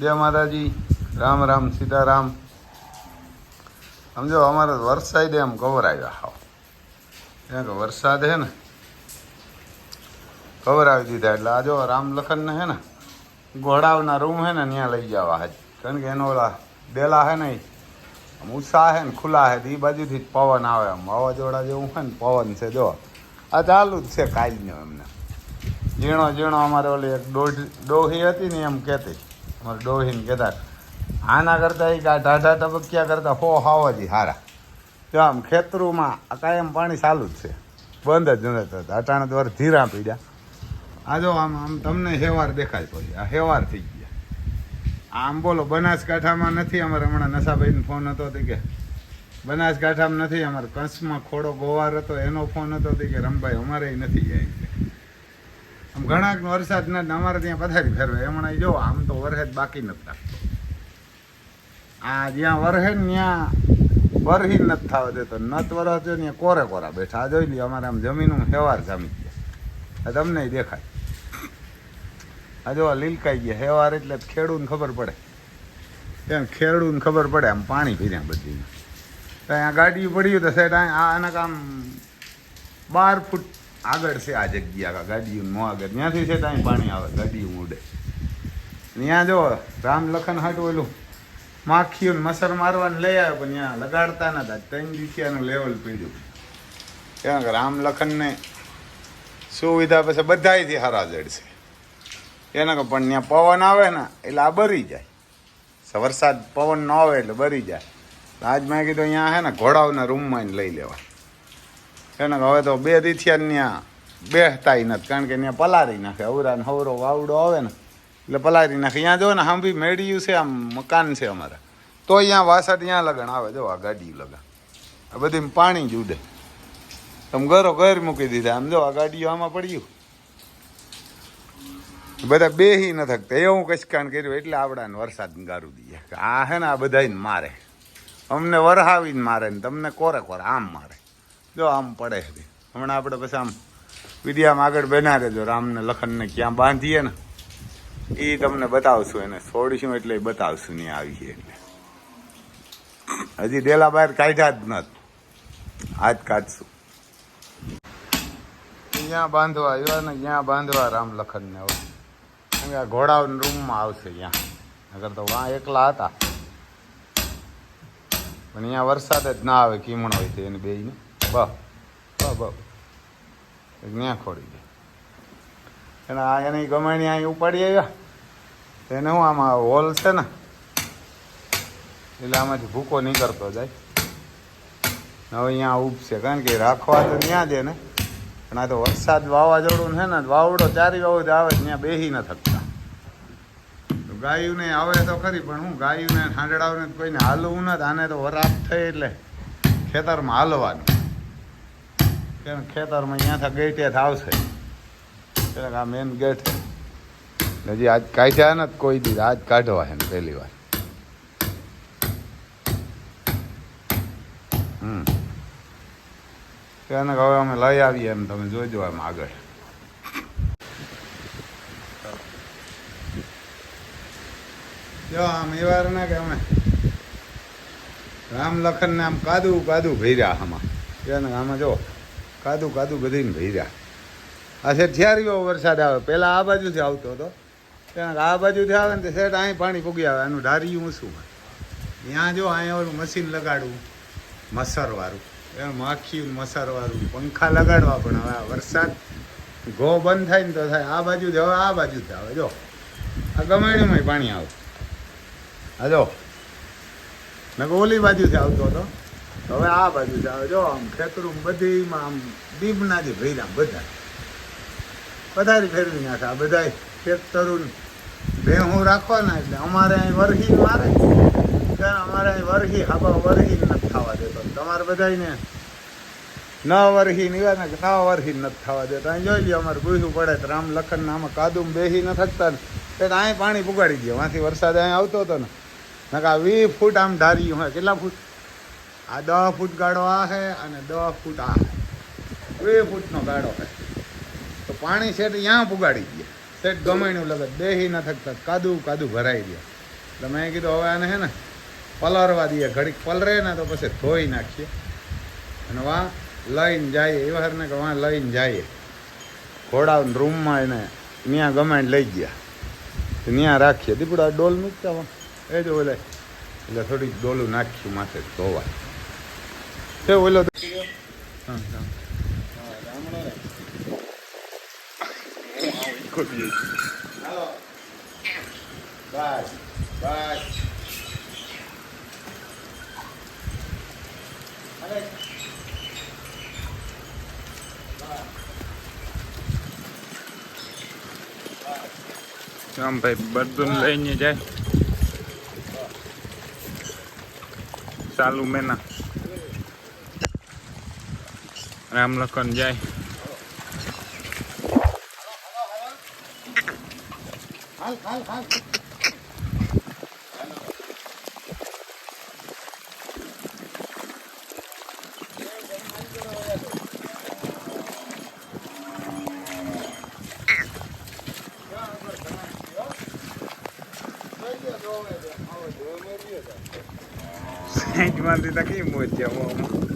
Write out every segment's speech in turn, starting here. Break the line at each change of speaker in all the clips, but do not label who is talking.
જય માતાજી. રામ રામ, સીતારામ. સમજો, અમારે વરસાદે આમ આવ્યા હાવ. ત્યાં કે વરસાદ હે ને? આવી દીધા એટલે આ જો રામ લખન હે ને ઘોડાવના રૂમ હે ને ત્યાં લઈ જવા હાજ કારણ કે એનો ઓલા ડેલા હે ને આમ ઉષા હે ને, ખુલ્લા હે એ બાજુથી જ પવન આવે. આમ વાવાઝોડા જેવું હે ને, પવન છે, જો. આ ચાલુ જ છે કાલનો એમને. ઝીણો ઝીણો અમારે ઓલી એક દોઢ ડોહી હતી ને એમ કહેતી. અમારે ડોહીને કહેતા, આના કરતાં એ ઢાઢા તબક્યા કરતાં હો હાવાજી હારા. જો આમ ખેતરોમાં કાયમ પાણી ચાલુ જ છે. બંધ જ નથી થતા. અટાણા દ્વાર ધીરા પીડ્યા. આ જો આમ આમ તમને હેવાર દેખાય પછી. આ હેવાર થઈ ગયા. આમ બોલો, બનાસકાંઠામાં નથી અમારે હમણાં નશાભાઈનો ફોન હતો તે કે, બનાસકાંઠામાં નથી અમારે કંસમાં ખોડો ગોવાર હતો, એનો ફોન હતો તે કે, રમભાઈ અમારે નથી જાય છે આમ ઘણા વરસાદ ના અમારે ત્યાં પથારી ફેરવે. હમણાં જો, આમ તો વરસાદ બાકી નથી લાગતો આ જ્યાં વરહે ને ત્યાં વરહી નથી થવા દેતો. નત વરસ જો ત્યાં કોરે કોરા બેઠા. આ જોઈ લ્યો, અમારે આમ જમીનનું હેવાર જામી ગયા. તમને દેખાય. આ જો લીલકાઈ ગયા. હેવાર એટલે ખેડૂને ખબર પડે. ત્યાં ખેડૂને ખબર પડે આમ પાણી પીર્યા બધી ત્યાં ગાડી પડ્યું તો સાહેબ આ આના કામ બાર ફૂટ આગળ છે આ જગ્યા ગાડીયું નો આગળ. ત્યાંથી છે ત્યાં પાણી આવે ગાડી ઉડે. ત્યાં જો રામ લખન હાટું ઓલું માખીઓ મસર મારવાને લઈ આવ્યો, પણ ત્યાં લગાડતા નતા ત્રણ દિવસિયાનું લેવલ પીડ્યું. ત્યાં રામ લખનને સુવિધા પછી બધાથી હારા જડશે એના કે પણ ત્યાં પવન આવે ને, એટલે આ બરી જાય. વરસાદ પવન ન આવે એટલે બરી જાય. આજ કીધું અહીંયા હે ને, ઘોડાઓના રૂમમાં લઈ લેવા. એને હવે તો બે દીથિયા ત્યાં બેહતાય નથી. કારણ કે ત્યાં પલારી નાખે. અવરા ને હવરો વાવડો આવે ને. એટલે પલારી નાખે. અહીંયા જો ને હાંભી મેળ્યું છે, આમ મકાન છે અમારે. તો અહીંયા વાસટ ત્યાં લગન આવે. જો આ ગાડી લગન. આ બધી પાણી જ ઉડે. તમે ઘરો ઘર મૂકી દીધા. આમ જો આ ગાડીઓ આમાં પડ્યું. બધા બેહી ન થકતા. એવું કચકાણ કર્યું એટલે આવડાને વરસાદ ગારું દઈએ. આ હે ને આ બધાને મારે. અમને વરહાવીને મારે ને તમને કોરે કોરે આમ મારે. જો આમ પડે હમણાં આપણે પછી આમ વિદ્યામાં આગળ બના રહેજો. રામને લખનને ક્યાં બાંધીએ ને એ તમને બતાવશું એને. છોડીશું એટલે બતાવશું નહીં આવીએ એટલે. હજી ડેલા બહાર કાઢ્યા જ નથી આજ કાઢશું. ક્યાં બાંધવા આવ્યા ને, ક્યાં બાંધવા રામ લખનને હવે? આ ઘોડાઓના રૂમમાં આવશે ત્યાં નગર તો વાં એકલા હતા. પણ અહીંયા વરસાદ જ ના આવે, કીમણ હોય તો એને બેયને. બહ બહ બહ ત્યાં ખોડી દે. એને આ એની ગમાણી અહીં ઉપાડી આવ્યા. એને હું આમાં હોલ છે ને, એટલે આમાંથી ભૂકો નીકળતો જાય. હવે અહીંયા ઉપશે કારણ કે રાખવા તો ત્યાં જ ને. પણ આ તો વરસાદ વાવાઝોડું છે ને, વાવડો ચારી વાવ આવે ત્યાં બેહી ન થકતા તો ગાયુંને આવે તો ખરી, પણ હું ગાયુંને ઠાંડડાવને કોઈને હાલવું નથી આને તો વરાપ થઈ એટલે ખેતરમાં હાલવાનું. કેમ ખેતરમાં અહીંયાથી ગેટે આવશે. એટલે આ મેન ગેટ છે. હજી આજ કાઢ્યા ને કોઈ દી આજ કાઢવા છે પહેલી વાર. હમ. તેને હવે અમે લઈ આવીએ એમ તમે જોજો એમ આગળ. જો આમ એવાર ના કે અમે રામ લખન ને આમ કાદુ કાદુ ભર્યા આમાં. એને આમાં જો કાદુ કાદું બધીને ભર્યા. આ શેઠ થયારીઓ વરસાદ આવે. પહેલાં આ બાજુથી આવતો હતો. ત્યાં આ બાજુથી આવે ને શેઠ અહીં પાણી પૂગી આવે. એનું ધાર્યું શું ત્યાં જો અહીંયા ઓલું મશીન લગાડવું. મસરવાળું. એ માખી મસરવાળું. પંખા લગાડવા પણ હવે આ વરસાદ ઘો બંધ થાય ને તો થાય. આ બાજુ હવે આ બાજુ જ આવે. જો. આ ગમેણીમાં પાણી આવે. હા જો. નકર ઓલી બાજુથી આવતો હતો. હવે આ બાજુ આવે. જો આમ ખેતરું બધીમાં આમ દીપના જે ભર્યા બધા. પધારી ફેરવી નાખે. આ બધા ખેતરું ભેહું રાખવાના એટલે અમારે અહીં વરહી મારે. અમારે અહીં વરહી, હાબા વરહી નથી થવા દેતો. તમારે બધાને ન વરહી નિવાર ને ન વરહી નથી થવા દેતા. અહીં જોઈ લ્યો, અમારે ભૂસું પડે તો રામ લખન આમાં કાદુમ બેહી ન થકતા ને. એટલે અહીં પાણી પુગાડી દે. વાંથી વરસાદ અહીં આવતો હતો ને. નકા વીસ ફૂટ આમ ધાર્યું હોય. કેટલા ફૂટ? આ દસ ફૂટ ગાળો આ છે અને દસ ફૂટ આ છે. બે ફૂટનો ગાળો છે. તો પાણી શેઠ ત્યાં પુગાડી ગયા શેઠ ગમેણું લગત. દેહી ન થકતા. કાદુ કાદુ ભરાઈ ગયા એટલે મેં કીધું, હવે આને હે ને પલરવા દઈએ. ઘડીક પલરે ને તો પછી ધોઈ નાખીએ. અને વાં લઈને જઈએ. એ વારને કે વાં લઈને જઈએ. ઘોડા રૂમમાં એને ત્યાં ગમાઈને લઈ ગયા. તો ત્યાં રાખીએ. દીપડા ડોલ મૂકતા એ જ એટલે થોડીક ડોલું નાખ્યું માથે ધોવાય તે ઓલો તો- હા, હા. હાલો બસ બસ અરે
આમ ભાઈ બધું લઈને જાય ચાલુ મેના રામ લખન જાય
હાલ હાલ હાલ
સાઈડમાંથી તો કઈ મોજ છે આમાં. તો આમ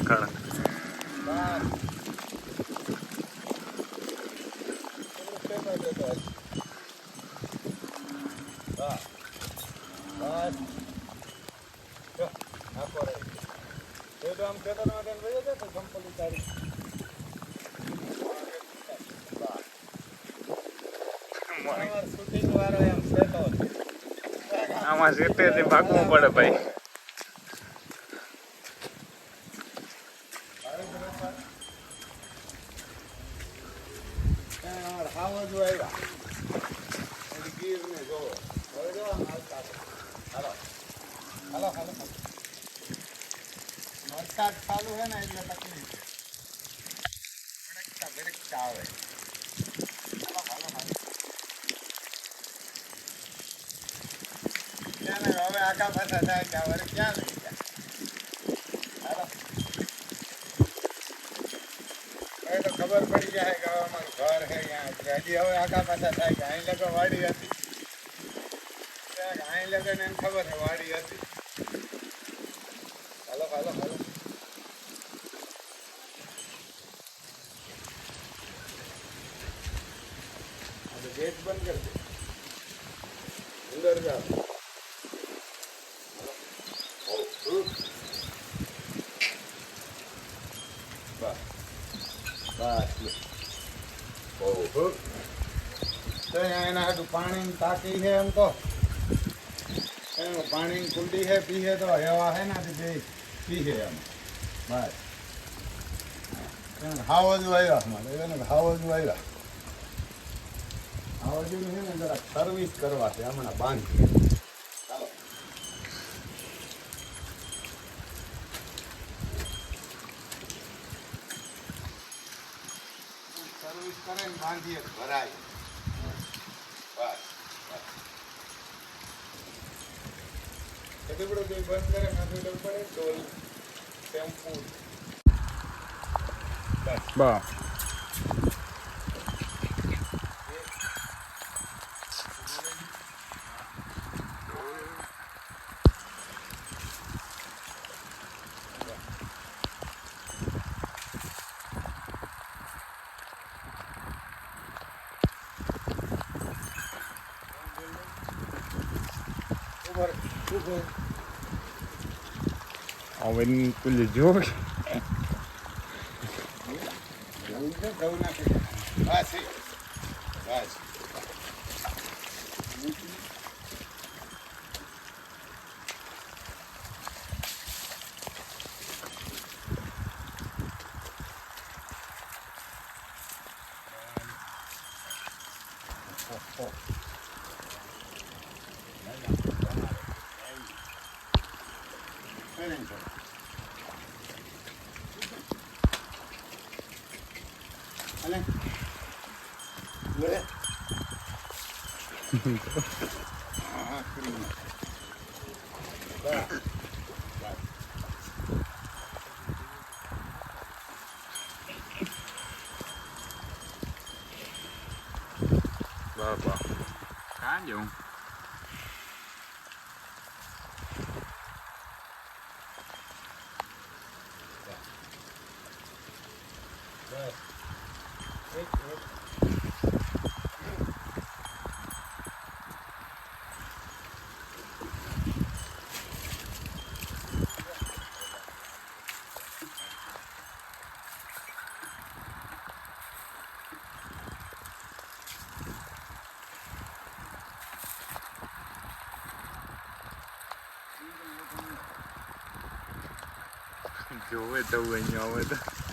કરે જ દેખાડે આમાં સીટેથી ભાગવું પડે ભાઈ
વરસાદ ચાલુ હે ને એટલે તકલીફ ભડકતા ભડકતા આવે હાલો, હાલો, હાલો. ક્યાં ને હવે આગા પાછા થાય કે હવે ક્યાં લઈ ગયા હાલો. હવે તો ખબર પડી જાય કે હવે અમારું ઘર છે ત્યાં એટલે હજી હવે આગા પાછા થાય કે અહીં લગો વાડી હતી ક્યાંક અહીં લગન એમ ખબર છે વાડી હતી હાલો હાલો હાલો હવે ગેટ બંધ કરી દે અંદર જાઓ બસ બસ ઓહો તો અહીંયા એના હાટું પાણીની ટાંકી છે એમ તો એનું પાણીની કુંડી છે પીએ તો હવા છે ને બે પીએ એમ બસ એને હાવજુ આવ્યા અમારે એને હાવજુ આવ્યા હાવજુની છે ને જરા સર્વિસ કરવા છે હમણાં બાંધી. ચાલો. સર્વિસ કરે ને બાંધીએ ભરાય. બસ બસ. એટલું બધું બંધ કરે પડે ડોલ શેમ્પુ.
બસ.
ઉપર
હવે પેલી જો
હા કરી નાખ. બસ. બસ.
બાબા કાં જવું
બસ. એક, એક.
જોવે તો અહીંયા આવે તો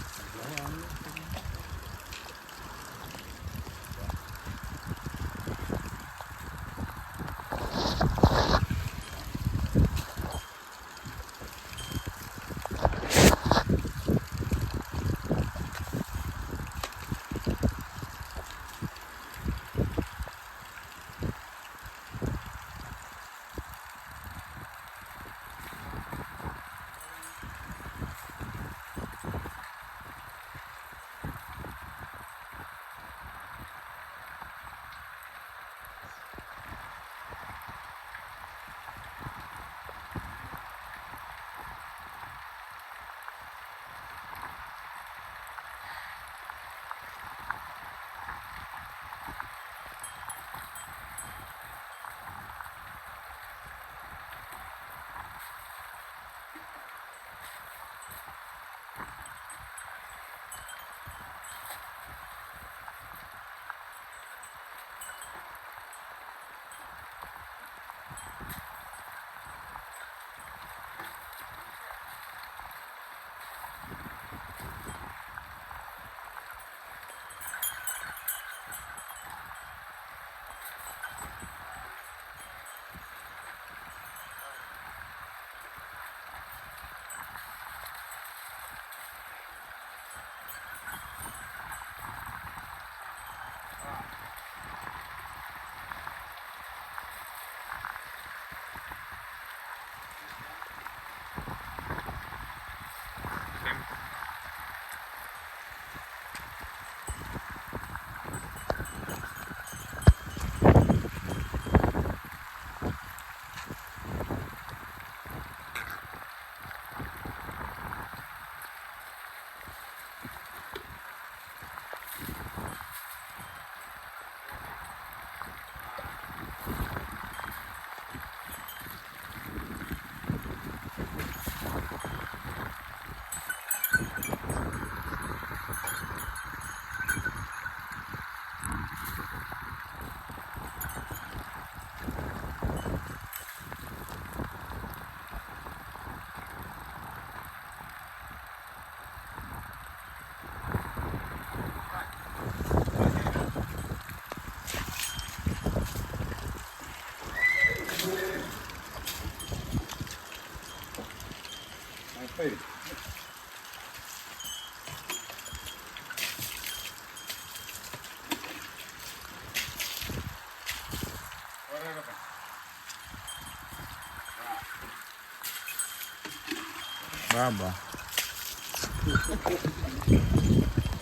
બાબા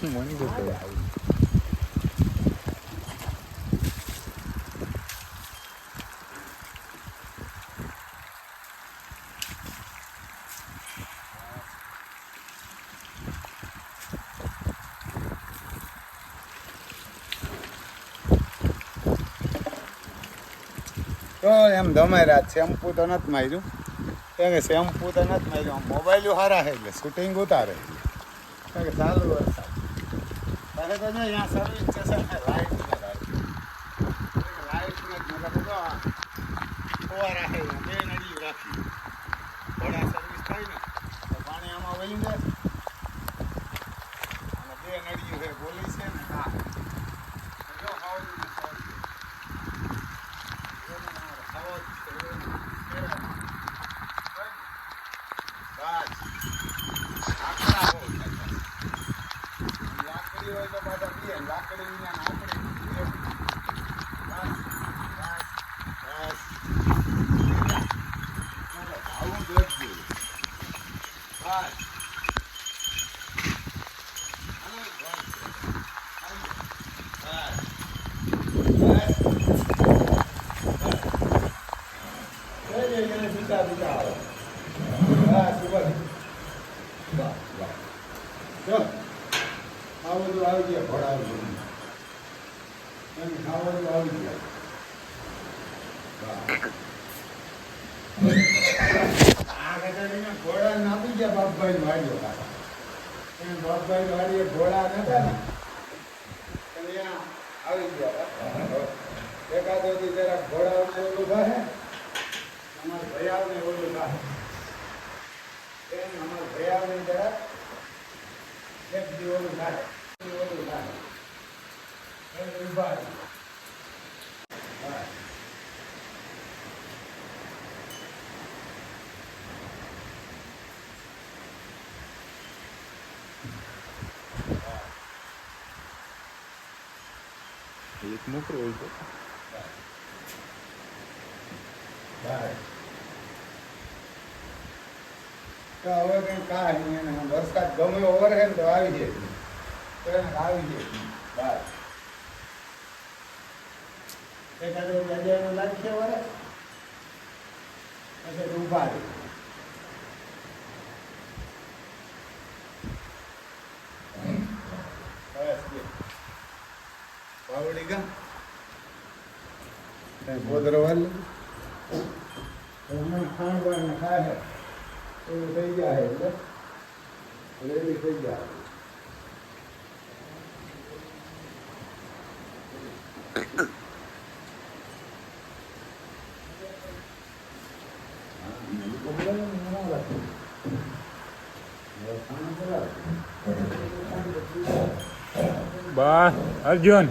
મને તો
તો એમ ધમાઈ રહ્યા છે એમ પોતા નથી માર્યું. કેમ કે શેમ્પુ તો નથી માર્યું. મોબાઈલ સારા છે એટલે શૂટિંગ ઉતારે. કેમ કે ચાલુ વરસાદ તારે તો જો અહીંયા સર્વિસ સ્ટેશન છે લાઈટ આ ફુવારા છે અહીંયા બે નળીઓ રાખી ઘોડા સર્વિસ થાય ને તો પાણી આમાં વહી જાય અને બે નળીઓ છે બોલી છે ને હા જો હાવડું ને સાવડું. જો ને અમારે ખાવા જ છે. લાકડી હોય તો પાછા બે લાકડી ને લાકડી બસ બસ બસ આવું જ હતું. બસ ખાવાનું આવી ગયા ભણાવું ખાવાનું આવી ગયા આ ઘટાડીને ઘોડા નાપી ગયા બાપભાઈ વાળીઓ કાકા એને બાપભાઈ વાળીએ ઘોડા નતા ને એટલે ત્યાં આવી ગયા એકાદો દી જરા ઘોડાઓને ઓલું થાય અમારા ભૈયાઓને ઓલું થાય એમ અમારા ભૈયાઓને જરા એક દી ઓલું થાય ઓલું થાય એને ઊભા
મોકરો હોય તો
બાય. તો હવે કઈ કાંઈ નહીં એને વરસાદ ગમે ઓવર હે તો આવી જાય. તો એને આવી જાય. બાય. એકાદો ગજાનો લાગશે વરસ પછી ઊભા રહે. બસ બે. પાવડી ગા કઈ પોદરો વાળ હમણાં ખાણ બાણ ખાય એવું થઈ જાય એટલે રેડી થઈ જાય
બસ અર્જુન